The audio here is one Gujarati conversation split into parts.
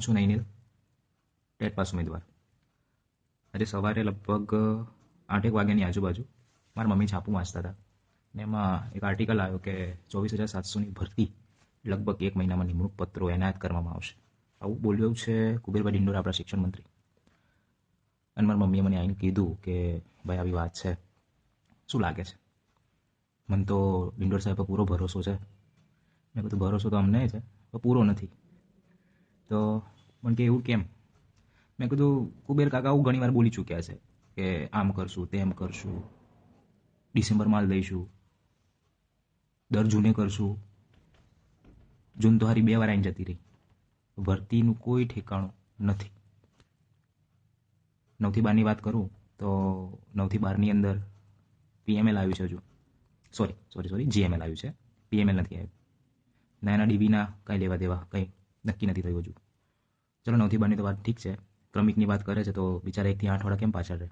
છું નૈનિલ ટેટ પાસ ઉમેદવાર. આજે સવારે લગભગ, આઠેક વાગ્યાની આજુબાજુ મારા મમ્મી છાપું વાંચતા હતા. ને એમાં એક આર્ટિકલ આવ્યો કે ચોવીસ હજાર સાતસોની ભરતી લગભગ એક મહિનામાં નિમણૂક પત્રો એનાયત કરવામાં આવશે. આવું બોલ્યું છે કુબેરભાઈ ડિંડોર આપણા શિક્ષણ મંત્રી. અને મારી મમ્મીએ મને આવીને કીધું કે, ભાઈ, આવી વાત છે. શું લાગે છે? મને તો ડિંડોર સાહેબ પર પૂરો ભરોસો છે. મેં કીધું, ભરોસો તો અમને છે, પણ પૂરો નથી. તો પણ કે એવું કેમ? મેં કીધું, કુબેર કાકા આવું ઘણીવાર બોલી ચૂક્યા છે કે આમ કરશું, તેમ કરશું ડિસેમ્બરમાં લઈશું, દર જૂને કરશું. જૂન તો હારી બે વાર આવીને જતી રહી. ભરતીનું કોઈ ઠેકાણું નથી. નવથી બારની વાત કરું તો નવથી બારની અંદર પીએમએલ આવ્યું છે હજુ. સોરી સોરી સોરી જીએમએલ આવ્યું છે. પીએમએલ નથી આવ્યું. ના એના ડીબીના કાંઈ લેવા દેવા કંઈ નક્કી નથી થયું હજુ. ચલો, નવથી બારની તો વાત ઠીક છે. ક્રમિકની વાત કરે છે તો બિચારા એકથી આઠ વાળા કેમ પાછળ રહે?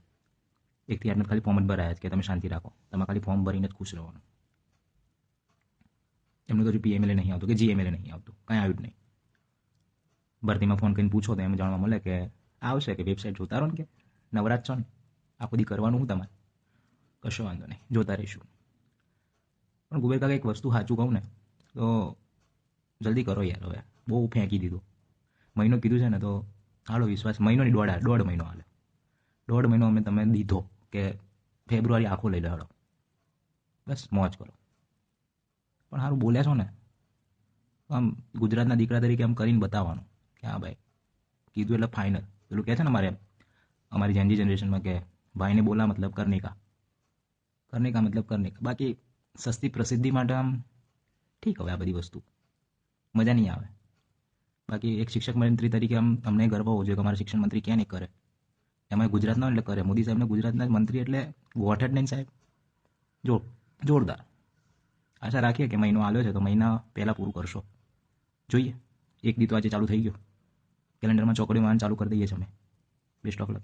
એકથી આઠને ખાલી ફોર્મ જ ભરાયા છે કે તમે શાંતિ રાખો. તમે ખાલી ફોર્મ ભરીને જ ખુશ રહેવાનું. એમનું તો હજુ પીએમએલએ નહીં આવતું કે જીએમએલએ નહીં આવતું. કાંઈ આવ્યું જ નહીં. ભરતીમાં ફોન કરીને પૂછો તો એમ જાણવા મળે કે આવશે કે વેબસાઇટ જોતા રહો ને કે નવરાત છો ને? આ બધી કરવાનું હું તમારે? કશો વાંધો નહીં. જોતા રહીશું. પણ ગુબેર કાકા એક વસ્તુ સાચું કહું ને, તો જલ્દી કરો યાર હવે. બહુ ફેંકી દીધું. મહિનો કીધું છે ને તો હાલો વિશ્વાસ મહિનો નહીં દોઢ દોઢ મહિનો હાલે. દોઢ મહિનો અમે તમે દીધો કે ફેબ્રુઆરી આખો લઈ લો, હાલો. બસ, મોજ કરો. પણ સારું બોલ્યા છો ને? આમ ગુજરાતના દીકરા તરીકે આમ કરીને બતાવવાનું કે હા ભાઈ, કીધું એટલે ફાઇનલ પેલું કહે છે ને મારે અમારી જેનજી જનરેશનમાં કે ભાઈને બોલા મતલબ કરને કા. મતલબ કરને બાકી સસ્તી પ્રસિદ્ધિ માટે આમ ઠીક હવે આ બધી વસ્તુ. મજા નહીં આવે. બાકી એક શિક્ષક મંત્રી તરીકે આમ અમને ગર્વ હોવો જોઈએ કે અમારા શિક્ષણ મંત્રી ક્યાં નહીં કરે. એમાં ગુજરાતના એટલે કરે. મોદી સાહેબને ગુજરાતના મંત્રી એટલે ગોઠ જ નહીં સાહેબ. જો, જોરદાર. આશા રાખીએ કે મહિનો આવ્યો છે તો મહિના પહેલાં પૂરું કરશો. જોઈએ. એક દી તો આજે ચાલુ થઈ ગયો. કેલેન્ડરમાં ચોકડી માન ચાલુ કરી દઈએ છીએ અમે. Best of luck